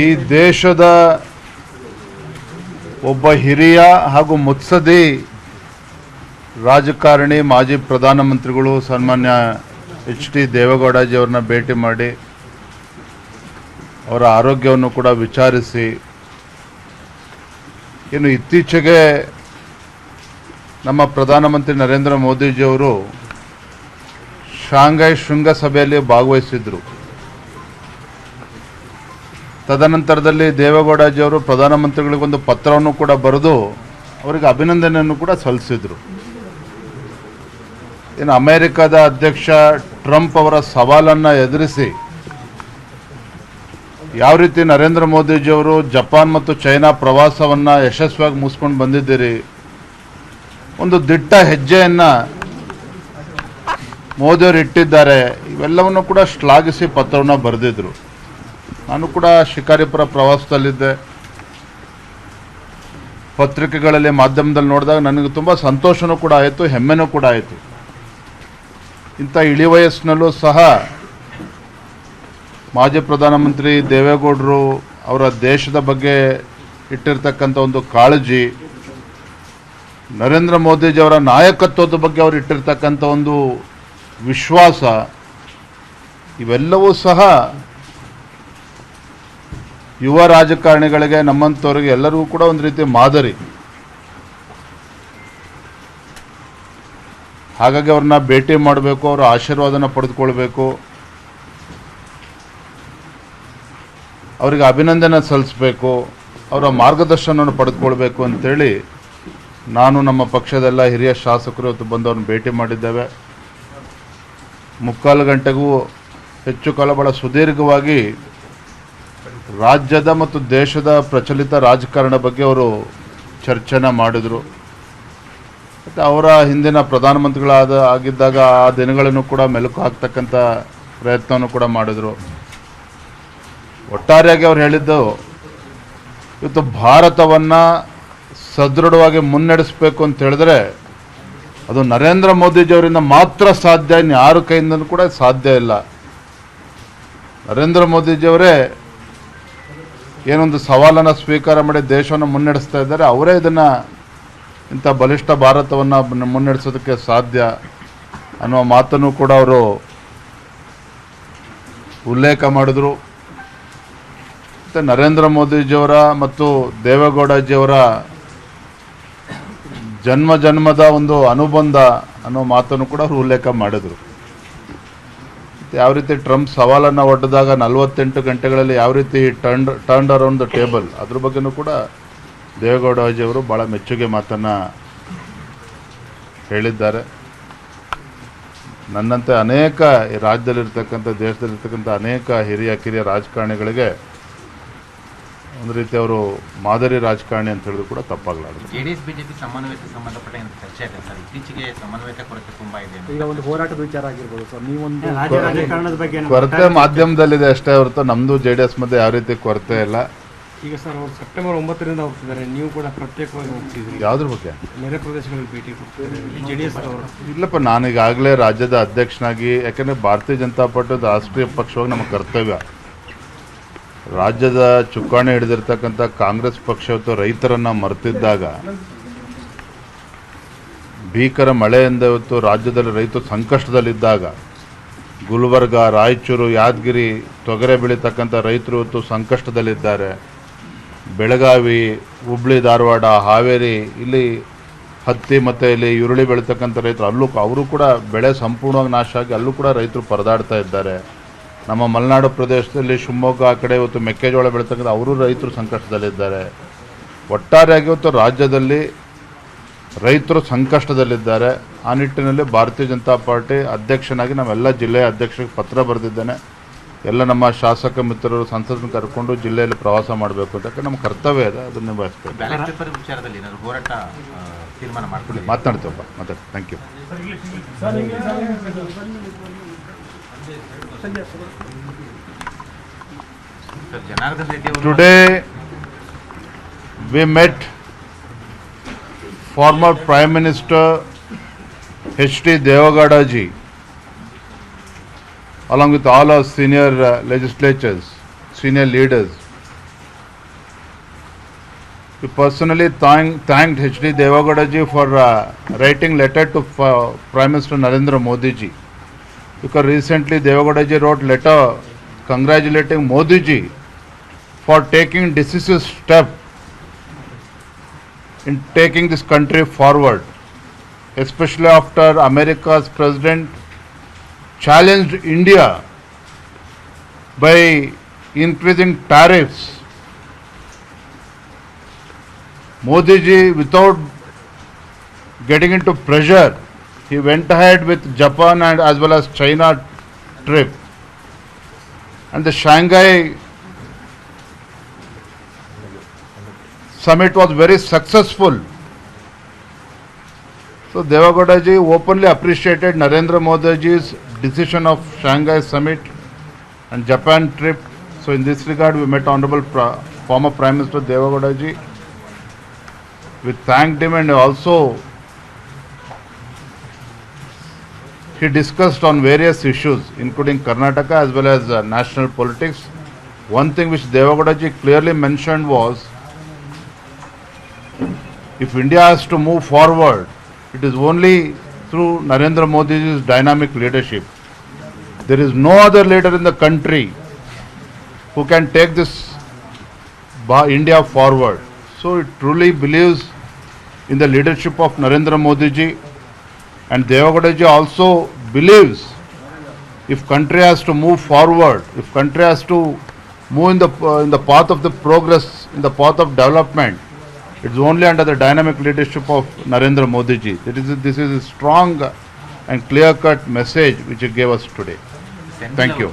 ಈ ದೇಶದ ಒಬ್ಬ ಹಿರಿಯ ಹಾಗೂ ಮುತ್ಸದಿ ರಾಜಕಾರಣಿ, ಮಾಜಿ ಪ್ರಧಾನಮಂತ್ರಿಗಳು ಸನ್ಮಾನ್ಯ ಎಚ್ ಡಿ ದೇವೇಗೌಡಜಿ ಅವ್ರನ್ನ ಭೇಟಿ ಮಾಡಿ ಅವರ ಆರೋಗ್ಯವನ್ನು ಕೂಡ ವಿಚಾರಿಸಿ, ಇನ್ನು ಇತ್ತೀಚೆಗೆ ನಮ್ಮ ಪ್ರಧಾನಮಂತ್ರಿ ನರೇಂದ್ರ ಮೋದಿಜಿಯವರು ಶಾಂಘೈ ಶೃಂಗಸಭೆಯಲ್ಲಿ ಭಾಗವಹಿಸಿದ್ರು. ತದನಂತರದಲ್ಲಿ ದೇವೇಗೌಡಜಿಯವರು ಪ್ರಧಾನಮಂತ್ರಿಗಳಿಗೊಂದು ಪತ್ರವನ್ನು ಕೂಡ ಬರೆದು ಅವರಿಗೆ ಅಭಿನಂದನೆಯನ್ನು ಕೂಡ ಸಲ್ಲಿಸಿದರು. ಇನ್ನು ಅಮೇರಿಕಾದ ಅಧ್ಯಕ್ಷ ಟ್ರಂಪ್ ಅವರ ಸವಾಲನ್ನು ಎದುರಿಸಿ ಯಾವ ರೀತಿ ನರೇಂದ್ರ ಮೋದಿಜಿಯವರು ಜಪಾನ್ ಮತ್ತು ಚೈನಾ ಪ್ರವಾಸವನ್ನು ಯಶಸ್ವಿಯಾಗಿ ಮುಗಿಸ್ಕೊಂಡು ಬಂದಿದ್ದೀರಿ? ಒಂದು ದಿಟ್ಟ ಹೆಜ್ಜೆಯನ್ನು ಮೋದಿಯವರು ಇಟ್ಟಿದ್ದಾರೆ. ಇವೆಲ್ಲವನ್ನು ಕೂಡ ಶ್ಲಾಘಿಸಿ ಪತ್ರವನ್ನು ಬರೆದಿದ್ರು. ನಾನು ಕೂಡ ಶಿಕಾರಿಪುರ ಪ್ರವಾಸದಲ್ಲಿದ್ದೆ. ಪತ್ರಿಕೆಗಳಲ್ಲಿ, ಮಾಧ್ಯಮದಲ್ಲಿ ನೋಡಿದಾಗ ನನಗೆ ತುಂಬ ಸಂತೋಷನೂ ಕೂಡ ಆಯಿತು, ಹೆಮ್ಮೆನೂ ಕೂಡ ಆಯಿತು. ಇಂಥ ಇಳಿ ವಯಸ್ಸಿನಲ್ಲೂ ಸಹ ಮಾಜಿ ಪ್ರಧಾನಮಂತ್ರಿ ದೇವೇಗೌಡರು ಅವರ ದೇಶದ ಬಗ್ಗೆ ಇಟ್ಟಿರ್ತಕ್ಕಂಥ ಒಂದು ಕಾಳಜಿ, ನರೇಂದ್ರ ಮೋದಿಜಿಯವರ ನಾಯಕತ್ವದ ಬಗ್ಗೆ ಅವರು ಇಟ್ಟಿರ್ತಕ್ಕಂಥ ಒಂದು ವಿಶ್ವಾಸ, ಇವೆಲ್ಲವೂ ಸಹ ಯುವ ರಾಜಕಾರಣಿಗಳಿಗೆ ನಮ್ಮಂಥವ್ರಿಗೆ ಎಲ್ಲರಿಗೂ ಕೂಡ ಒಂದು ರೀತಿ ಮಾದರಿ. ಹಾಗಾಗಿ ಅವ್ರನ್ನ ಭೇಟಿ ಮಾಡಬೇಕು, ಅವರ ಆಶೀರ್ವಾದನ ಪಡೆದುಕೊಳ್ಬೇಕು. ಅವರಿಗೆ ಅಭಿನಂದನೆ ಸಲ್ಲಿಸಬೇಕು, ಅವರ ಮಾರ್ಗದರ್ಶನವನ್ನು ಪಡೆದುಕೊಳ್ಬೇಕು ಅಂತೇಳಿ ನಾನು ನಮ್ಮ ಪಕ್ಷದೆಲ್ಲ ಹಿರಿಯ ಶಾಸಕರು ಇವತ್ತು ಬಂದು ಅವ್ರನ್ನ ಭೇಟಿ ಮಾಡಿದ್ದೇವೆ. ಮುಕ್ಕಾಲು ಗಂಟೆಗೂ ಹೆಚ್ಚು ಕಾಲ ಭಾಳ ಸುದೀರ್ಘವಾಗಿ ರಾಜ್ಯದ ಮತ್ತು ದೇಶದ ಪ್ರಚಲಿತ ರಾಜಕಾರಣ ಬಗ್ಗೆ ಅವರು ಚರ್ಚೆನ ಮಾಡಿದರು. ಮತ್ತು ಅವರ ಹಿಂದಿನ ಪ್ರಧಾನಮಂತ್ರಿಗಳಾದ ಆಗಿದ್ದಾಗ ಆ ದಿನಗಳನ್ನು ಕೂಡ ಮೆಲುಕು ಹಾಕ್ತಕ್ಕಂಥ ಪ್ರಯತ್ನವನ್ನು ಕೂಡ ಮಾಡಿದರು. ಒಟ್ಟಾರೆಯಾಗಿ ಅವ್ರು ಹೇಳಿದ್ದು, ಇವತ್ತು ಭಾರತವನ್ನು ಸದೃಢವಾಗಿ ಮುನ್ನಡೆಸಬೇಕು ಅಂತ ಹೇಳಿದ್ರೆ ಅದು ನರೇಂದ್ರ ಮೋದಿಜಿಯವರಿಂದ ಮಾತ್ರ ಸಾಧ್ಯ, ಇನ್ನು ಯಾರ ಕೈಯಿಂದಲೂ ಕೂಡ ಸಾಧ್ಯ ಇಲ್ಲ. ನರೇಂದ್ರ ಮೋದಿಜಿಯವರೇ ಏನೊಂದು ಸವಾಲನ್ನು ಸ್ವೀಕಾರ ಮಾಡಿ ದೇಶವನ್ನು ಮುನ್ನಡೆಸ್ತಾ ಇದ್ದಾರೆ. ಅವರೇ ಇದನ್ನು ಇಂಥ ಬಲಿಷ್ಠ ಭಾರತವನ್ನು ಮುನ್ನಡೆಸೋದಕ್ಕೆ ಸಾಧ್ಯ ಅನ್ನುವ ಮಾತನ್ನು ಕೂಡ ಅವರು ಉಲ್ಲೇಖ ಮಾಡಿದರು. ಮತ್ತು ನರೇಂದ್ರ ಮೋದಿಜಿಯವರ ಮತ್ತು ದೇವೇಗೌಡಜಿಯವರ ಜನ್ಮ ಜನ್ಮದ ಒಂದು ಅನುಬಂಧ ಅನ್ನೋ ಮಾತನ್ನು ಕೂಡ ಅವರು ಉಲ್ಲೇಖ ಮಾಡಿದರು. ಯಾವ ರೀತಿ ಟ್ರಂಪ್ ಸವಾಲನ್ನು ಒಡ್ಡಿದಾಗ ನಲವತ್ತೆಂಟು ಗಂಟೆಗಳಲ್ಲಿ ಯಾವ ರೀತಿ turn turn around the table ಅದ್ರ ಬಗ್ಗೆನೂ ಕೂಡ ದೇವೇಗೌಡ ದೇವೇಗೌಡಜಿಯವರು ಭಾಳ ಮೆಚ್ಚುಗೆ ಮಾತನ್ನು ಹೇಳಿದ್ದಾರೆ. ನನ್ನಂತೆ ಅನೇಕ ರಾಜ್ಯದಲ್ಲಿರ್ತಕ್ಕಂಥ, ದೇಶದಲ್ಲಿರ್ತಕ್ಕಂಥ ಅನೇಕ ಹಿರಿಯ ಕಿರಿಯ ರಾಜಕಾರಣಿಗಳಿಗೆ ಒಂದು ರೀತಿ ಅವರು ಮಾದರಿ ರಾಜಕಾರಣಿ ಅಂತ ಹೇಳಿದ್ರು ಕೂಡ ತಪ್ಪಾಗಲಾರದು ಜೆಡಿಎಸ್ ಬಿಜೆಪಿ ಸಮನ್ವಯತೆ ಸಂಬಂಧಪಟ್ಟ ಚರ್ಚೆ ಇದೆ ಸರ್? ಇತ್ತೀಚೆಗೆ ಸಮನ್ವಯತೆ ಕೊರತೆ ತುಂಬಾ ಇದೆ ಈಗ ಒಂದು ಹೋರಾಟದ ವಿಚಾರ ಆಗಿರ್ಬೋದು ಸರ್. ನೀವೊಂದು ರಾಜಕಾರಣದ ಬಗ್ಗೆ ಏನು ಕೊರತೆ ಮಾಧ್ಯಮದಲ್ಲಿದೆ ಅಷ್ಟೇ ಹೊರತು ನಮ್ಮದು ಜೆ ಡಿ ಎಸ್ ಮಧ್ಯೆ ಯಾವ ರೀತಿ ಕೊರತೆ ಇಲ್ಲ. ಈಗ ಸರ್ ಅವರು ಸೆಪ್ಟೆಂಬರ್ ಒಂಬತ್ತರಿಂದ ಹೋಗ್ತಿದ್ದಾರೆ. ನೀವು ಕೂಡ ಪ್ರತ್ಯೇಕವಾಗಿ ಹೋಗ್ತಿದ್ರಿ ಯಾವ್ದ್ರ ಬಗ್ಗೆ? ನೆರೆ ಪ್ರದೇಶಗಳಿಗೆ ಭೇಟಿ ಕೊಡ್ತಿದ್ದಾರೆ. ಜೆ ಡಿ ಎಸ್ ಅವರು. ಇಲ್ಲಪ್ಪ ನಾನು ಈಗಾಗಲೇ ರಾಜ್ಯದ ಅಧ್ಯಕ್ಷನಾಗಿ ಯಾಕಂದ್ರೆ ಭಾರತೀಯ ಜನತಾ ಪಾರ್ಟಿ ಒಂದು ರಾಷ್ಟ್ರೀಯ ಪಕ್ಷವಾಗಿ ನಮ್ಮ ಕರ್ತವ್ಯ. ರಾಜ್ಯದ ಚುಕ್ಕಾಣಿ ಹಿಡಿದಿರ್ತಕ್ಕಂಥ ಕಾಂಗ್ರೆಸ್ ಪಕ್ಷ ಇವತ್ತು ರೈತರನ್ನು ಮರೆತಿದ್ದಾಗ, ಭೀಕರ ಮಳೆಯಿಂದ ಇವತ್ತು ರಾಜ್ಯದಲ್ಲಿ ರೈತರು ಸಂಕಷ್ಟದಲ್ಲಿದ್ದಾಗ, ಗುಲ್ಬರ್ಗ, ರಾಯಚೂರು, ಯಾದಗಿರಿ, ತೊಗರೆ ಬೆಳೀತಕ್ಕಂಥ ರೈತರು ಇವತ್ತು ಸಂಕಷ್ಟದಲ್ಲಿದ್ದಾರೆ. ಬೆಳಗಾವಿ, ಹುಬ್ಳಿ, ಧಾರವಾಡ, ಹಾವೇರಿ, ಇಲ್ಲಿ ಹತ್ತಿ ಮತ್ತು ಇಲ್ಲಿ ಈರುಳ್ಳಿ ಬೆಳೀತಕ್ಕಂಥ ರೈತರು, ಅಲ್ಲೂ ಅವರು ಕೂಡ ಬೆಳೆ ಸಂಪೂರ್ಣವಾಗಿ ನಾಶ ಆಗಿ ಅಲ್ಲೂ ಕೂಡ ರೈತರು ಪರದಾಡ್ತಾ ಇದ್ದಾರೆ. ನಮ್ಮ ಮಲೆನಾಡು ಪ್ರದೇಶದಲ್ಲಿ ಶಿವಮೊಗ್ಗ ಆ ಕಡೆ ಇವತ್ತು ಮೆಕ್ಕೆಜೋಳ ಬೆಳೀತಕ್ಕಂಥ ಅವರು ರೈತರು ಸಂಕಷ್ಟದಲ್ಲಿದ್ದಾರೆ ಒಟ್ಟಾರೆಯಾಗಿ ಇವತ್ತು ರಾಜ್ಯದಲ್ಲಿ ರೈತರು ಸಂಕಷ್ಟದಲ್ಲಿದ್ದಾರೆ ಆ ನಿಟ್ಟಿನಲ್ಲಿ ಭಾರತೀಯ ಜನತಾ ಪಾರ್ಟಿ ಅಧ್ಯಕ್ಷನಾಗಿ ನಾವೆಲ್ಲ ಜಿಲ್ಲೆಯ ಅಧ್ಯಕ್ಷರಿಗೆ ಪತ್ರ ಬರೆದಿದ್ದೇನೆ ಎಲ್ಲ ನಮ್ಮ ಶಾಸಕ ಮಿತ್ರರು ಸಂಸದನ್ನು ಕರ್ಕೊಂಡು ಜಿಲ್ಲೆಯಲ್ಲಿ ಪ್ರವಾಸ ಮಾಡಬೇಕು ಅಂತ ನಮ್ಮ ಕರ್ತವ್ಯ ಇದೆ ಅದನ್ನು ನಿಭಾಯಿಸ್ಬೇಕು ಮಾತಾಡ್ತೇವೆ ಮಾತನಾಡ್ತೀವಪ್ಪ ಮಾತಾಡಿ thank you Today, we met former Prime Minister H.D. Devagowda ji, along with all our senior uh, legislatures, senior leaders, We personally thank, thanked H.D. Devagowda ji for uh, writing letter to uh, Prime Minister Narendra Modi ji. Because recently Devagowda ji wrote letter congratulating Modi ji for taking decisive step in taking this country forward, especially after America's president challenged India by increasing tariffs. Modi ji, without getting into pressure, he went ahead with Japan and as well as China trip. And the Shanghai summit was very successful. So Devagowda ji openly appreciated Narendra Modi ji's decision of Shanghai summit and Japan trip. So in this regard, we met Honorable Pra- former Prime Minister Devagowda ji. We thanked him and also he discussed on various issues, including Karnataka as well as uh, national politics. One thing which Devagodaji clearly mentioned was if India has to move forward, it is only through Narendra Modi's dynamic leadership. There is no other leader in the country who can take this India forward. So it truly believes in the leadership of Narendra Modi ji and Devagadaji also believes if country has to move forward, if country has to move in the, uh, in the path of the progress, in the path of development, it's only under the dynamic leadership of Narendra Modi ji. That is, this is a strong and clear-cut message which he gave us today. Thank you.